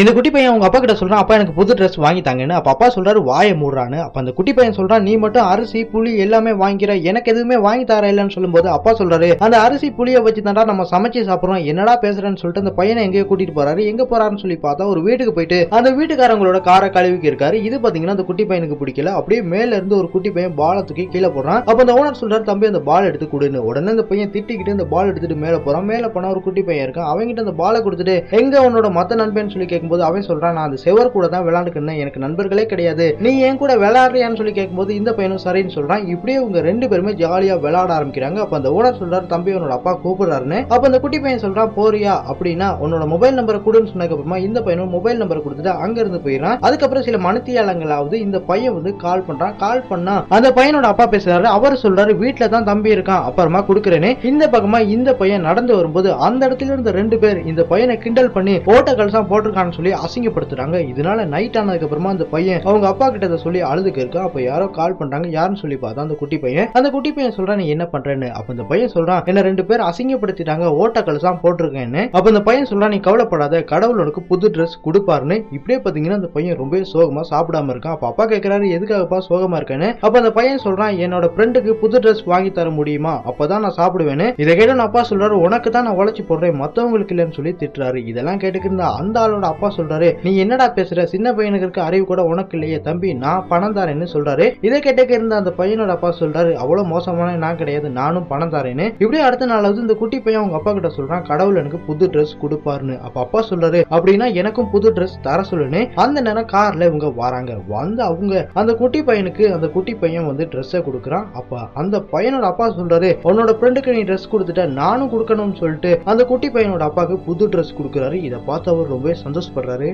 இந்த குட்டி பையன் அவங்க அப்பா கிட்ட சொல்றான் அப்பா எனக்கு புது ட்ரெஸ் வாங்கி தாங்கன்னு. அப்ப அப்பா சொல்றாரு வாயை மூடுறான்னு. அப்ப அந்த குட்டி பையன் சொல்றான் நீ மட்டும் அரிசி புளி எல்லாமே வாங்கிக்கிற எனக்கு எதுவுமே வாங்கி தர இல்லைன்னு சொல்லும்போது அப்பா சொல்றாரு அந்த அரிசி புளியை வச்சு தாண்டா நம்ம சமைச்சு சாப்பிடுறோம். என்னடா பேசுறேன்னு சொல்லிட்டு அந்த பையனை எங்கேயோ கூட்டிட்டு போறாரு. எங்க போறாருன்னு சொல்லி பார்த்தா ஒரு வீட்டுக்கு போயிட்டு அந்த வீட்டுக்காரங்களோட காரை கழுவிக்கு இருக்காரு. இது பாத்தீங்கன்னா அந்த குட்டி பையனுக்கு பிடிக்கல. அப்படியே மேல இருந்து ஒரு குட்டி பையன் பாலை தூக்கி கீழே போடுறான். அப்ப அந்த ஓனர் சொல்றாரு தம்பி அந்த பால் எடுத்து கொடுன்னு. உடனே அந்த பையன் திட்டிக்கிட்டு அந்த பால் எடுத்துட்டு மேல போறான். மேல போனா ஒரு குட்டி பையன் இருக்கான். அவன்கிட்ட அந்த பாலை கொடுத்துட்டு எங்க உன்னோட மத்த நண்பன் சொல்லி கேட்கும்போது அவன் சொல்றான் நான் அந்த செவர் கூட தான் விளையாண்டுக்கிறேன் எனக்கு நண்பர்களே கிடையாது. நீ என் கூட விளையாடுறியான்னு சொல்லி கேட்கும்போது இந்த பையனும் சரின்னு சொல்றான். இப்படியே உங்க ரெண்டு பேருமே ஜாலியா விளையாட ஆரம்பிக்கிறாங்க. அப்ப அந்த ஓனர் சொல்றாரு தம்பி உன்னோட அப்பா கூப்பிடுறாருன்னு. அப்ப அந்த குட்டி பையன் சொல்றான் போறியா? அப்படின்னா உன்னோட மொபைல் நம்பரை கொடுன்னு சொன்னதுக்கு அப்புறமா இந்த பையனும் மொபைல் நம்பர் கொடுத்துட்டு அங்க இருந்து போயிடறான். அதுக்கப்புறம் சில மணித்தியாலங்களாவது இந்த பையன் வந்து கால் பண்றான். கால் பண்ணா அந்த பையனோட அப்பா பேசுறாரு. அவர் சொல்றாரு வீட்டுல தான் தம்பி இருக்கான். அப்புறமா கொடுக்குறேன்னு. இந்த பக்கமா இந்த பையன் நடந்து வரும்போது அந்த இடத்துல இருந்த ரெண்டு பேர் இந்த பையனை கிண்டல் பண்ணி ஓட்ட கல்சா சொல்லி அசிங்கப்படுத்துறாங்க. இதனால நைட் ஆனதுக்கு அப்புறமா அந்த பையன் அவங்க அப்பா கிட்ட சொல்லி அழுதுக்கு இருக்கு அப்ப யாரோ கால் பண்றாங்க. யாருன்னு சொல்லி பார்த்தா அந்த குட்டி பையன். அந்த குட்டி பையன் சொல்றான் நீ என்ன பண்றேன்னு? அப்ப அந்த பையன் சொல்றான் என்ன ரெண்டு பேர் அசிங்கப்படுத்திட்டாங்க. ஓட்ட தான் போட்டிருக்கேன்னு. அப்ப அந்த பையன் சொல்றான் நீ கவலைப்படாத. கடவுள் உனக்கு புது ட்ரெஸ் கொடுப்பாருன்னு. இப்படியே பாத்தீங்கன்னா அந்த பையன் ரொம்பவே சோகமா சாப்பிடாம இருக்கான். அப்ப அப்பா கேட்கிறாரு எதுக்காகப்பா சோகமா இருக்கேன்னு? அப்ப அந்த பையன் சொல்றான் என்னோட ஃப்ரெண்டுக்கு புது ட்ரெஸ் வாங்கி தர முடியுமா? அப்பதான் நான் சாப்பிடுவேன்னு. இதை கேட்டு நான் அப்பா சொல்றாரு உனக்கு தான் நான் உழைச்சி போடுறேன். மத்தவங்களுக்கு இல்லைன்னு சொல்லி திட்டுறாரு. இதெல்லாம் கேட்டுக்கிட்டு அந்த ஆளோட அப்பா அப்பா சொல்றாரு நீ என்னடா பேசுற? சின்ன பையனுக்கு இருக்க அறிவு கூட உனக்கு இல்லையே தம்பி. நான் பணம் தரேன்னு சொல்றாரு. இதை கேட்டக்க இருந்த அந்த பையனோட அப்பா சொல்றாரு அவ்வளவு மோசமான நான் கிடையாது நானும் பணம் தரேன்னு. இப்படியே அடுத்த நாள் வந்து இந்த குட்டி பையன் அவங்க அப்பா கிட்ட சொல்றான் கடவுள் எனக்கு புது ட்ரெஸ் கொடுப்பாருன்னு. அப்ப அப்பா சொல்றாரு அப்படின்னா எனக்கும் புது ட்ரெஸ் தர சொல்லுன்னு. அந்த நேரம் கார்ல இவங்க வராங்க. வந்து அவங்க அந்த குட்டி பையனுக்கு அந்த குட்டி பையன் வந்து ட்ரெஸ்ஸை கொடுக்குறான். அப்ப அந்த பையனோட அப்பா சொல்றாரு உன்னோட ஃப்ரெண்டுக்கு நீ ட்ரெஸ் கொடுத்துட்ட நானும் கொடுக்கணும்னு சொல்லிட்டு அந்த குட்டி பையனோட அப்பாவுக்கு புது ட்ரெஸ் கொடுக்குறாரு. இதை பார்த்து அவர் पर रहे